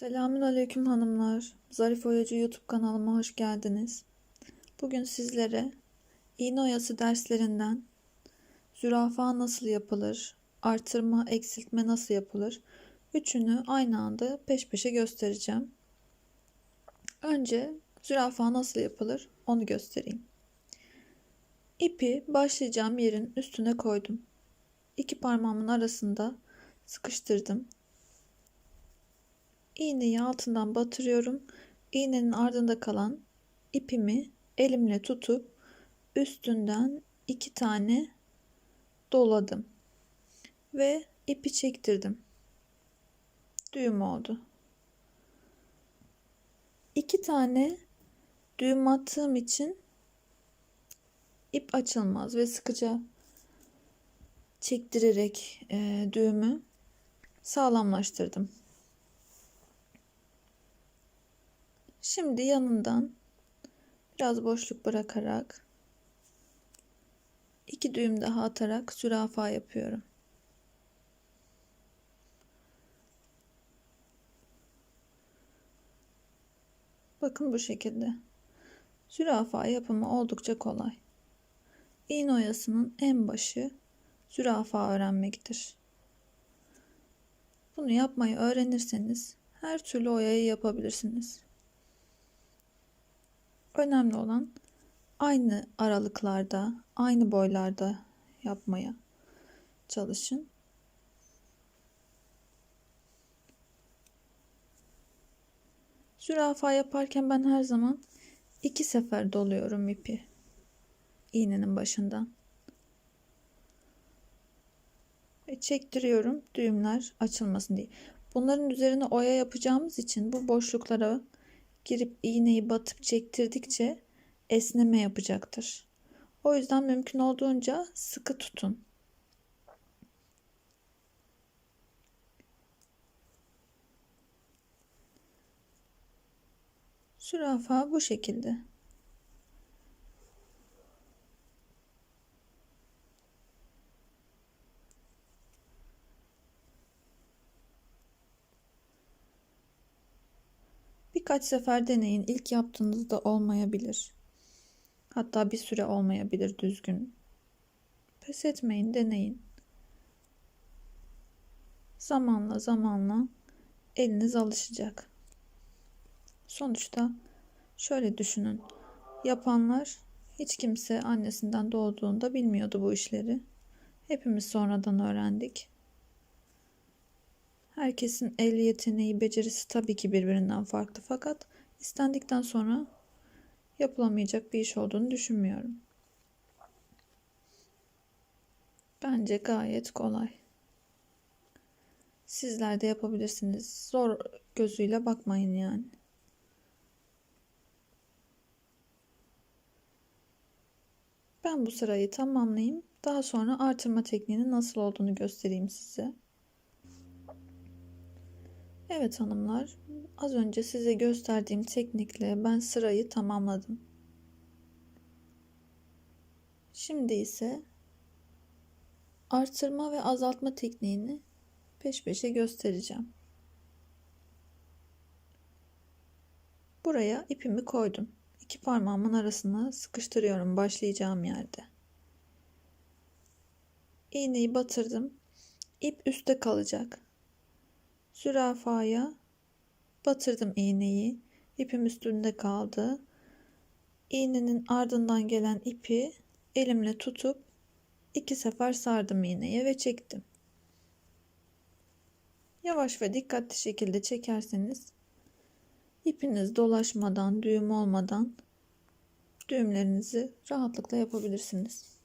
Selamün aleyküm hanımlar. Zarif Oyacı YouTube kanalıma hoş geldiniz. Bugün sizlere iğne oyası derslerinden zürafa nasıl yapılır, artırma, eksiltme nasıl yapılır? Üçünü aynı anda peş peşe göstereceğim. Önce zürafa nasıl yapılır onu göstereyim. İpi başlayacağım yerin üstüne koydum. İki parmağımın arasında sıkıştırdım. İğneyi altından batırıyorum. İğnenin ardında kalan ipimi elimle tutup üstünden iki tane doladım. Ve ipi çektirdim. Düğüm oldu. İki tane düğüm attığım için ip açılmaz ve sıkıca çektirerek e, düğümü sağlamlaştırdım. Şimdi yanından biraz boşluk bırakarak iki düğüm daha atarak zürafa yapıyorum. Bakın bu şekilde. Zürafa yapımı oldukça kolay. İğne oyasının en başı zürafa öğrenmektir. Bunu yapmayı öğrenirseniz her türlü oyayı yapabilirsiniz. Önemli olan aynı aralıklarda, aynı boylarda yapmaya çalışın. Zürafa yaparken ben her zaman iki sefer doluyorum ipi iğnenin başından. Ve çektiriyorum düğümler açılmasın diye. Bunların üzerine oya yapacağımız için bu boşluklara girip iğneyi batıp çektirdikçe esneme yapacaktır. O yüzden mümkün olduğunca sıkı tutun. Zürafa bu şekilde. Birkaç sefer deneyin. İlk yaptığınızda olmayabilir. Hatta bir süre olmayabilir düzgün. Pes etmeyin, deneyin. Zamanla zamanla eliniz alışacak. Sonuçta şöyle düşünün. Yapanlar hiç kimse annesinden doğduğunda bilmiyordu bu işleri. Hepimiz sonradan öğrendik. Herkesin el yeteneği, becerisi tabii ki birbirinden farklı fakat istendikten sonra yapılamayacak bir iş olduğunu düşünmüyorum. Bence gayet kolay. Sizler de yapabilirsiniz. Zor gözüyle bakmayın yani. Ben bu sırayı tamamlayayım. Daha sonra artırma tekniğinin nasıl olduğunu göstereyim size. Evet hanımlar, az önce size gösterdiğim teknikle ben sırayı tamamladım. Şimdi ise artırma ve azaltma tekniğini peş peşe göstereceğim. Buraya ipimi koydum. İki parmağımın arasına sıkıştırıyorum başlayacağım yerde. İğneyi batırdım. İp üstte kalacak. Zürafaya batırdım iğneyi. İpim üstünde kaldı. İğnenin ardından gelen ipi elimle tutup iki sefer sardım iğneye ve çektim. Yavaş ve dikkatli şekilde çekerseniz ipiniz dolaşmadan, düğüm olmadan düğümlerinizi rahatlıkla yapabilirsiniz.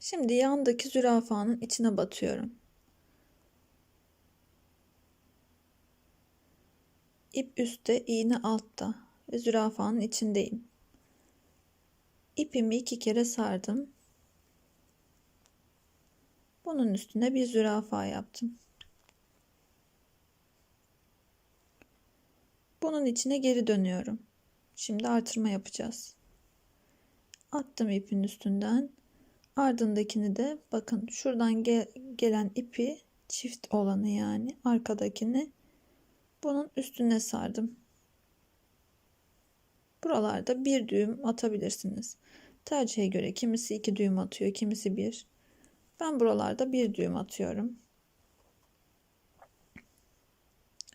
Şimdi yandaki zürafanın içine batıyorum. İp üstte, iğne altta ve zürafanın içindeyim. İpimi iki kere sardım. Bunun üstüne bir zürafa yaptım. Bunun içine geri dönüyorum. Şimdi artırma yapacağız. Attım ipin üstünden. Ardındakini de bakın şuradan gel gelen ipi Çift olanı yani arkadakini bunun üstüne sardım. Buralarda bir düğüm atabilirsiniz. Tercihe göre kimisi iki düğüm atıyor, kimisi bir. Ben buralarda bir düğüm atıyorum.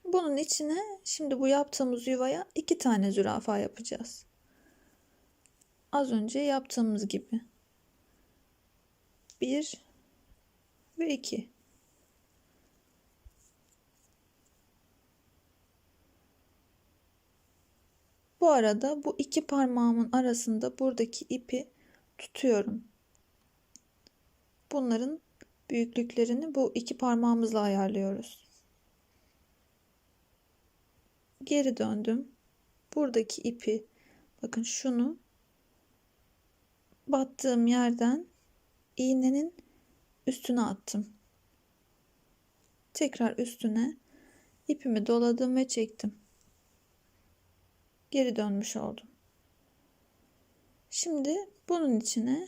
Bunun içine şimdi bu yaptığımız yuvaya iki tane zürafa yapacağız. Az önce yaptığımız gibi. Bir ve iki. Bu arada bu iki parmağımın arasında buradaki ipi tutuyorum. Bunların büyüklüklerini bu iki parmağımızla ayarlıyoruz. Geri döndüm. Buradaki ipi bakın şunu battığım yerden iğnenin üstüne attım. Tekrar üstüne ipimi doladım ve çektim geri dönmüş oldum. Şimdi bunun içine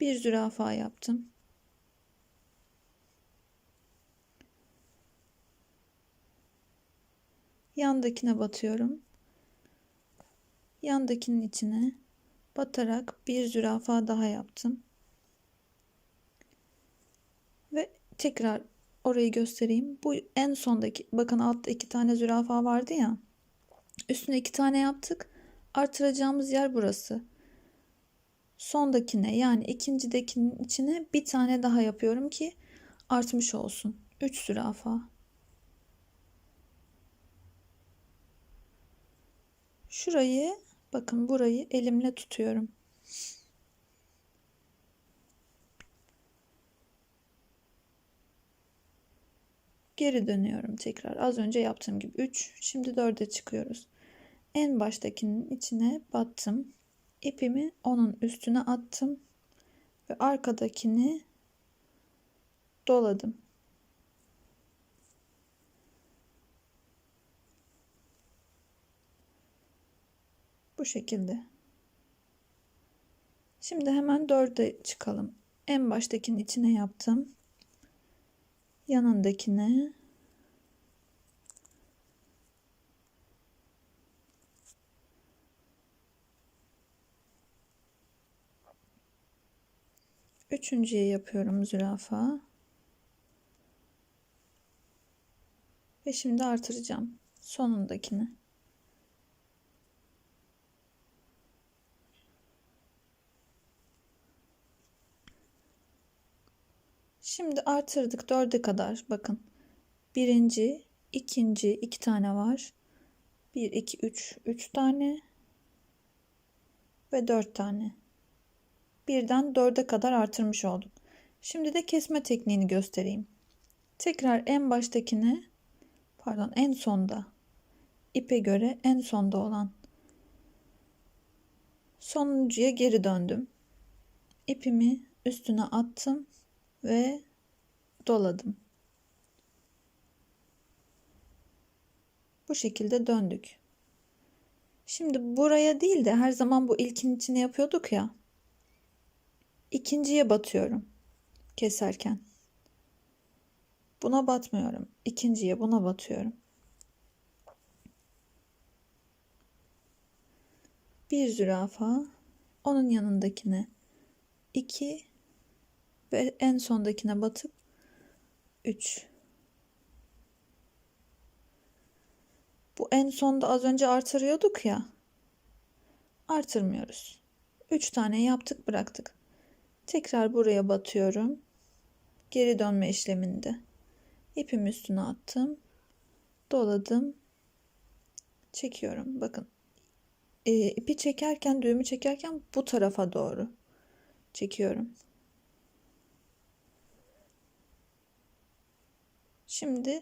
bir zürafa yaptım. Yandakine batıyorum. Yandakinin içine batarak bir zürafa daha yaptım. Ve tekrar orayı göstereyim. Bu en sondaki bakın altta iki tane zürafa vardı ya. Üstüne iki tane yaptık. Artıracağımız yer burası. Sondakine yani ikincidekinin içine bir tane daha yapıyorum ki artmış olsun. 3 zürafa. Şurayı bakın burayı elimle tutuyorum. Geri dönüyorum tekrar. Az önce yaptığım gibi 3. Şimdi 4'e çıkıyoruz. En baştakinin içine battım. İpimi onun üstüne attım ve arkadakini doladım. Bu şekilde. Şimdi hemen dörde çıkalım. En baştakinin içine yaptım yanındakine üçüncüye yapıyorum zürafa ve şimdi artıracağım sonundakini Şimdi artırdık dörde kadar. Bakın. Birinci, ikinci iki tane var. Bir, iki, üç. Üç tane. Ve dört tane. Birden dörde kadar artırmış olduk. Şimdi de kesme tekniğini göstereyim. Tekrar en baştakini pardon en sonda ipe göre en sonda olan sonuncuya geri döndüm. İpimi üstüne attım ve doladım. Bu şekilde döndük. Şimdi buraya değil de her zaman bu ilkin içine yapıyorduk ya. İkinciye batıyorum keserken. Buna batmıyorum. İkinciye buna batıyorum. Bir zürafa onun yanındakine iki ve en sondakine batıp 3 bu en sonda az önce artırıyorduk ya artırmıyoruz 3 tane yaptık bıraktık tekrar buraya batıyorum. Geri dönme işleminde. İpim üstüne attım. Doladım. Çekiyorum. Bakın. E, ipi çekerken düğümü çekerken bu tarafa doğru çekiyorum. Şimdi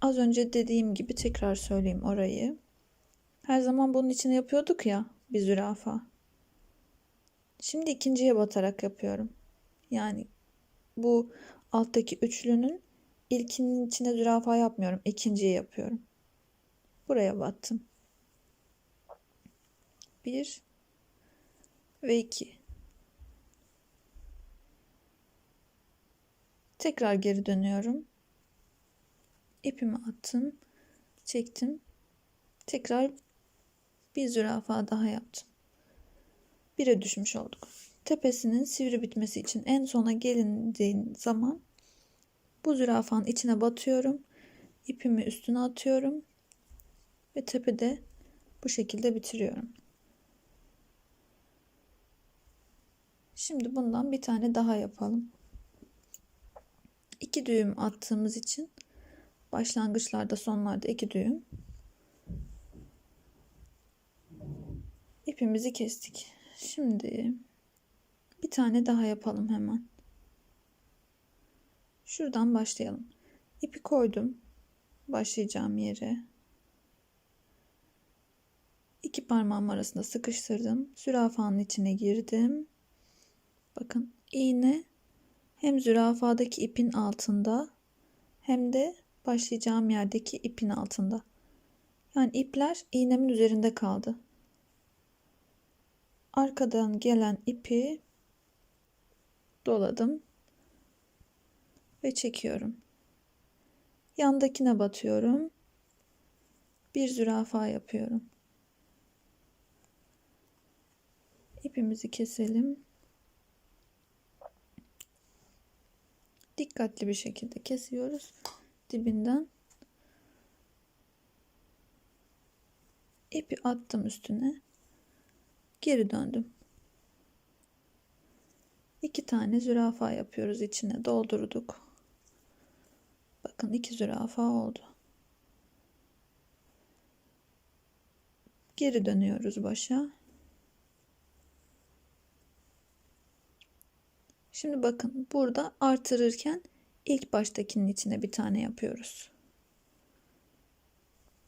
az önce dediğim gibi tekrar söyleyeyim orayı. Her zaman bunun içine yapıyorduk ya bir zürafa. Şimdi ikinciye batarak yapıyorum. Yani bu alttaki üçlünün ilkinin içine zürafa yapmıyorum. ikinciye yapıyorum. Buraya battım. Bir ve iki. Tekrar geri dönüyorum. İpimi attım. Çektim. Tekrar bir zürafa daha yaptım. Bire düşmüş olduk. Tepesinin sivri bitmesi için en sona gelindiğin zaman bu zürafanın içine batıyorum. İpimi üstüne atıyorum. Ve tepede bu şekilde bitiriyorum. Şimdi bundan bir tane daha yapalım. İki düğüm attığımız için başlangıçlarda sonlarda iki düğüm. İpimizi kestik. Şimdi bir tane daha yapalım hemen. Şuradan başlayalım. İpi koydum. Başlayacağım yere. İki parmağım arasında sıkıştırdım. Zürafanın içine girdim. Bakın iğne hem zürafadaki ipin altında hem de başlayacağım yerdeki ipin altında. Yani ipler iğnemin üzerinde kaldı. Arkadan gelen ipi doladım ve çekiyorum. Yandakine batıyorum. Bir zürafa yapıyorum. İpimizi keselim. Dikkatli bir şekilde kesiyoruz dibinden. İpi attım üstüne. Geri döndüm. İki tane zürafa yapıyoruz içine doldurduk. Bakın iki zürafa oldu. Geri dönüyoruz başa. Şimdi bakın burada artırırken ilk baştakinin içine bir tane yapıyoruz.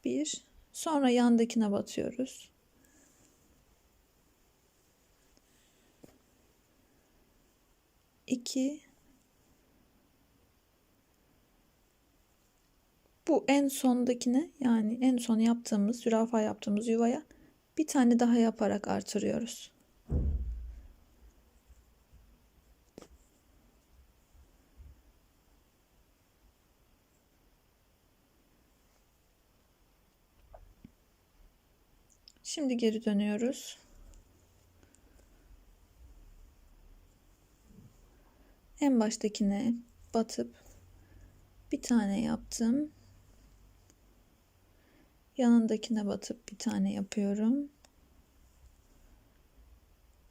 Bir. Sonra yandakine batıyoruz. İki. Bu en sondakine yani en son yaptığımız zürafa yaptığımız yuvaya bir tane daha yaparak artırıyoruz. Şimdi geri dönüyoruz. En baştakine batıp bir tane yaptım. Yanındakine batıp bir tane yapıyorum.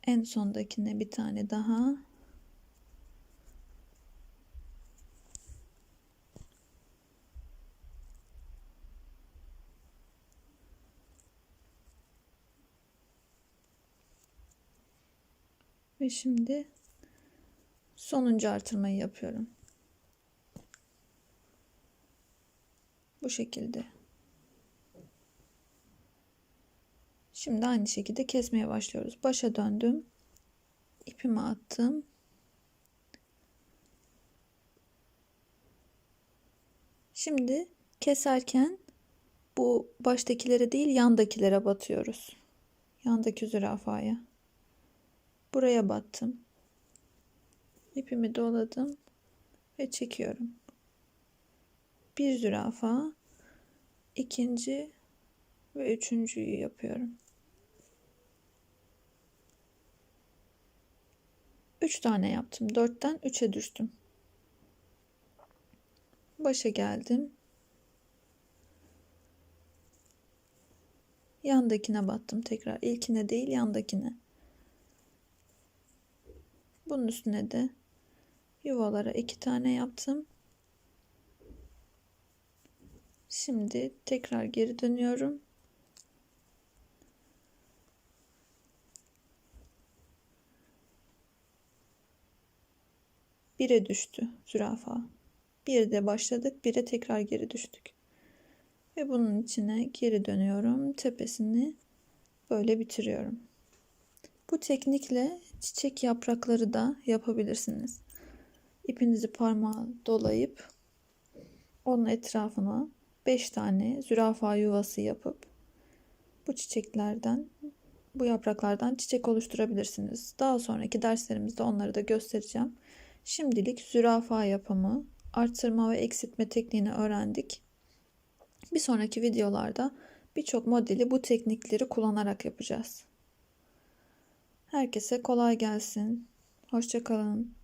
En sondakine bir tane daha. Ve şimdi sonuncu artırmayı yapıyorum. Bu şekilde. Şimdi aynı şekilde kesmeye başlıyoruz. Başa döndüm. İpimi attım. Şimdi keserken bu baştakilere değil yandakilere batıyoruz. Yandaki zürafaya. Buraya battım. İpimi doladım ve çekiyorum. Bir zürafa, ikinci ve üçüncüyü yapıyorum. Üç tane yaptım. Dörtten üçe düştüm. Başa geldim. Yandakine battım tekrar. İlkine değil yandakine. Bunun üstüne de yuvalara iki tane yaptım. Şimdi tekrar geri dönüyorum. Bire düştü zürafa. Bir de başladık. Bire tekrar geri düştük. Ve bunun içine geri dönüyorum. Tepesini böyle bitiriyorum. Bu teknikle çiçek yaprakları da yapabilirsiniz ipinizi parmağa dolayıp onun etrafına 5 tane zürafa yuvası yapıp bu çiçeklerden bu yapraklardan çiçek oluşturabilirsiniz. Daha sonraki derslerimizde onları da göstereceğim. Şimdilik zürafa yapımı, artırma ve eksiltme tekniğini öğrendik. Bir sonraki videolarda birçok modeli bu teknikleri kullanarak yapacağız. Herkese kolay gelsin. Hoşçakalın.